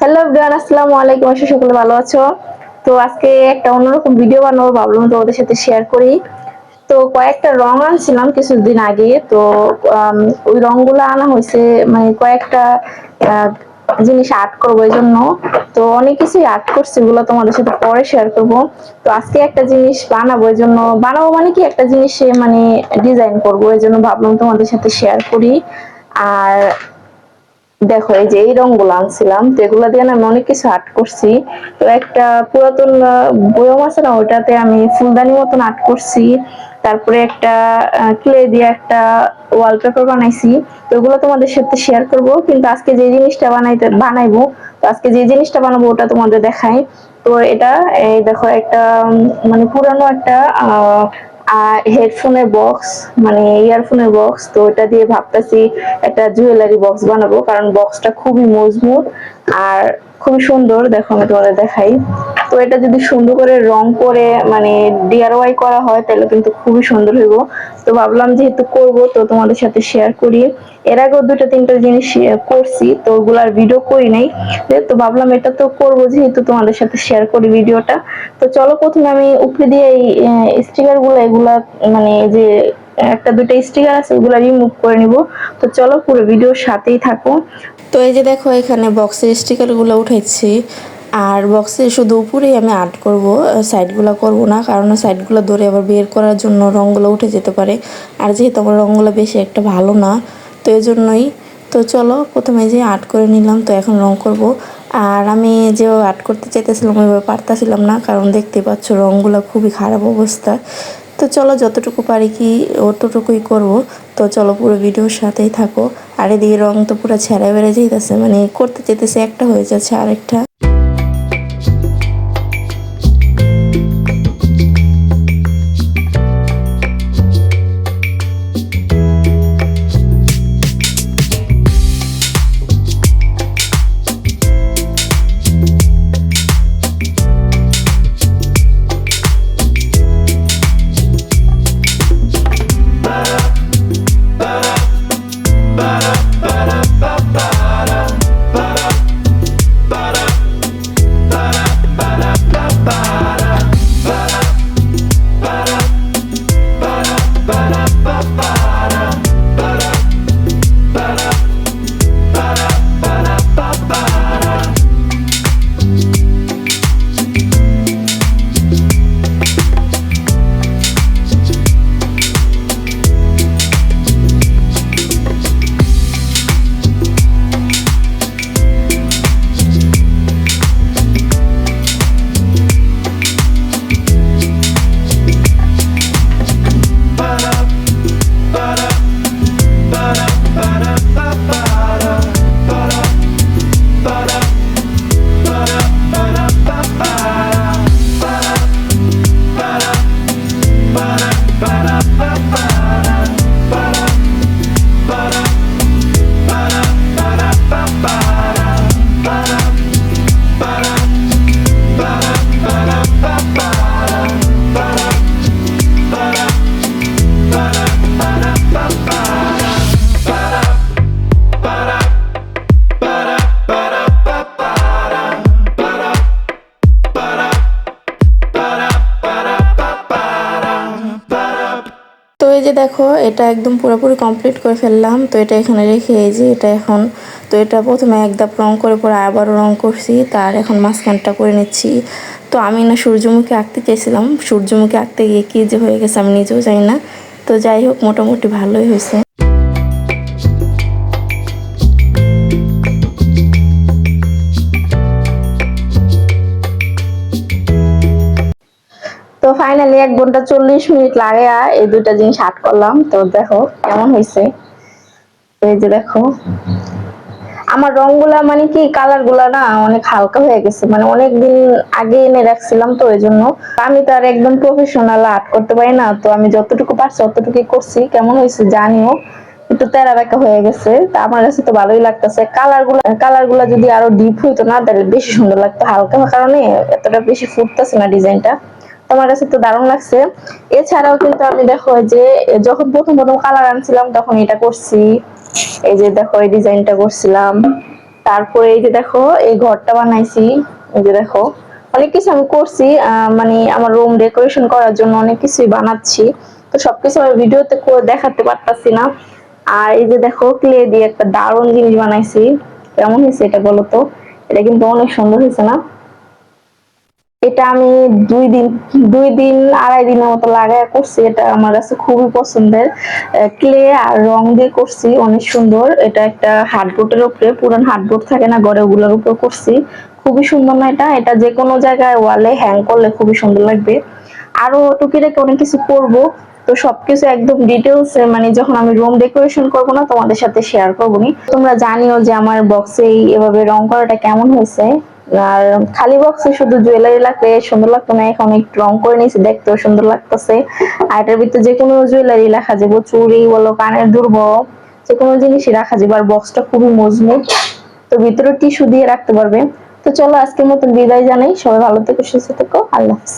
Hello everyone আসসালামু আলাইকুম। আশা সকলে ভালো আছো। তো আজকে একটা অন্যরকম ভিডিও বানাবো ভাবলাম তোমাদের সাথে শেয়ার করি। তো কয়েকটা রং আনছিলাম কিছুদিন আগে। তো ওই রংগুলো আনা হয়েছে মানে কয়েকটা জিনিস আর্ট করব এই জন্য। তো অনেক কিছুই আর্ট করছি ওগুলো তোমাদের সাথে পরে শেয়ার করব। তো আজকে একটা জিনিস বানাবো এই জন্য। বানাবো মানে কি? একটা জিনিস মানে ডিজাইন করব এই জন্য ভাবলাম তোমাদের সাথে শেয়ার করি। আর দেখো, এই যে এই রংগুলো আনছিলাম, তো এগুলো দিয়ে আমি অনেক কিছু আর্ট করছি। তো একটা পুরাতন বয়ম আছে না, ওইটাতে আমি ফুলদানি মতন আর্ট করছি। তারপরে একটা ক্লে দিয়ে একটা ওয়ালপেপার বানাইছি। তো ওগুলো তোমাদের সাথে শেয়ার করব, কিন্তু আজকে যে জিনিসটা বানাইতে, বানাইবো, তো আজকে যে জিনিসটা বানাবো ওটা তোমাদের দেখাই। তো এটা, এই দেখো, একটা মানে পুরানো একটা হেডফোনের বক্স মানে ইয়ারফোনের বক্স তো ওটা দিয়ে ভাবতেছি একটা জুয়েলারি বক্স বানাবো, কারণ বক্সটা খুবই মজবুত আর খুবই সুন্দর। দেখো আমি তোমাদের দেখাই। তো এটা যদি সুন্দর করে রং করে মানে ডিআরওয়াই করা হয়, তাহলে কিন্তু খুবই সুন্দর হইব। তো ভাবলাম যেহেতু করব, তো তোমাদের সাথে শেয়ার করি। এর আগেও দুটো তিনটা জিনিস করছি, তো ওগুলার ভিডিও করি নাই। তো ভাবলাম এটা তো করব, যেহেতু তোমাদের সাথে শেয়ার করি ভিডিওটা তো চলো প্রথমে আমি উপরে দিয়ে এই স্টিকারগুলো, এগুলা মানে যে একটা দুটো স্টিকার আছে, ওগুলো রিমুভ করে নিব। তো চলো পুরো ভিডিওর সাথেই থাকো। তো এই যে দেখো, এখানে বক্সের স্টিকারগুলো উঠাইছি। আর বক্সে শুধু উপরেই আমি আর্ট করব সাইডগুলো করব না, কারণ সাইডগুলো ধরে আবার বের করার জন্য রঙগুলো উঠে যেতে পারে। আর যেহেতু আমার রঙগুলো বেশি একটা ভালো না, তো এই জন্যই তো চলো প্রথমে যে আর্ট করে নিলাম, তো এখন রং করব। আর আমি যে আর্ট করতে চাইতেছিলাম, ওইভাবে পারতাছিলাম না, কারণ দেখতে পাচ্ছ রঙগুলো খুবই খারাপ অবস্থা। তো চলো যতটুকু পারি কি অতটুকুই করব। তো চলো পুরো ভিডিওর সাথেই থাকো। আর এদিকে রং তো পুরো ছেঁড়া বেড়ে যেতেছে মানে করতে যেতেছে একটা হয়ে যাচ্ছে আরেকটা। এই যে দেখো, এটা একদম পুরোপুরি কমপ্লিট করে ফেললাম। তো এটা এখানে রেখে এই যে এটা এখন, তো এটা প্রথমে একদাপ রং করে পরে আবারও রং করছি, তার এখন মাঝখানটা করে নিচ্ছি। তো আমি না সূর্যমুখী আঁকতে চেয়েছিলাম। সূর্যমুখী আঁকতে গিয়ে কী যে হয়ে গেছে আমি নিজেও জানি না। তো যাই হোক, মোটামুটি ভালোই হয়েছে। ফাইনালি এক ঘণ্টা চল্লিশ মিনিট লাগে এই দুইটা জিনিস আর্ট করলাম। তো দেখো, কেমন হয়েছে? এই যে দেখো, আমার রংগুলা মানে কি কালারগুলা না অনেক হালকা হয়ে গেছে। মানে অনেক দিন আগে এনে রাখছিলাম তো এই জন্য আমি তো আর একদম প্রফেশনাল আর্ট করতে পারি না, তো আমি যতটুকু পারছি অতটুকুই করছি। কেমন হয়েছে জানিও, একটু তেরা বেঁকা হয়ে গেছে। তা আমার কাছে তো ভালোই লাগতেছে। কালারগুলা কালারগুলা যদি আরও ডিপ হইতো না, তাহলে বেশি সুন্দর লাগতো হালকা, কারণে এতটা বেশি ফুটতেছে না ডিজাইনটা তোমার কাছে তো দারুণ লাগছে। এছাড়াও কিন্তু আমি দেখো যে, যখন প্রথম প্রথম কালার আনছিলাম, তখন এটা করছি। এই যে দেখো, এই ডিজাইনটা করছিলাম। তারপরে এই যে দেখো, এই ঘরটা বানাইছি। এই যে দেখো, অনেক কিছু আমি করছি মানে আমার রুম ডেকোরেশন করার জন্য অনেক কিছুই বানাচ্ছি। তো সবকিছু আমি ভিডিওতে করে দেখাতে পারতাছি না। আর এই যে দেখো ক্লে দিয়ে একটা দারুণ জিনিস বানাইছি। কেমন হয়েছে এটা বলো তো? এটা কিন্তু অনেক সুন্দর হয়েছে না? এটা আমি দুই দিন দুই দিন, আড়াই দিনের মতো লাগায় করছি। এটা আমার কাছে খুবই পছন্দের। ক্লে আর রং দিয়ে করছি, অনেক সুন্দর। এটা একটা হার্ডবোর্ডের উপরে, পুরান হার্ডবোর্ড থাকে না ঘরে ওগুলোর উপর করছি। খুবই সুন্দর না এটা? এটা যে কোনো জায়গায় ওয়ালে হ্যাং করলে খুবই সুন্দর লাগবে। আরও টুকিটাকি অনেক কিছু করব। তো সবকিছু একদম ডিটেলস মানে যখন আমি রুম ডেকোরেশন করব না, তোমাদের সাথে শেয়ার করব নি। তোমরা জানিও যে আমার বক্সে এভাবে রং করাটা কেমন হয়েছে। আর খালি বক্সে শুধু জুয়েলারি লাগলে সুন্দর লাগতো না, এখন একটু রং করে নিয়েছি, দেখতেও সুন্দর লাগতেছে। আর এটার ভিতরে যে কোনো জুয়েলারি রাখা যাব, চুড়ি বলো, কানের দুর্ব যে কোনো জিনিসই রাখা যাবে, আর বক্সটা খুবই মজবুত। তো ভিতরে টিস্যু দিয়ে রাখতে পারবে। তো চলো আজকের মতন বিদায় জানাই, সবাই ভালো থেকো, সুস্থ থেকো, আল্লাহ হাফিজ।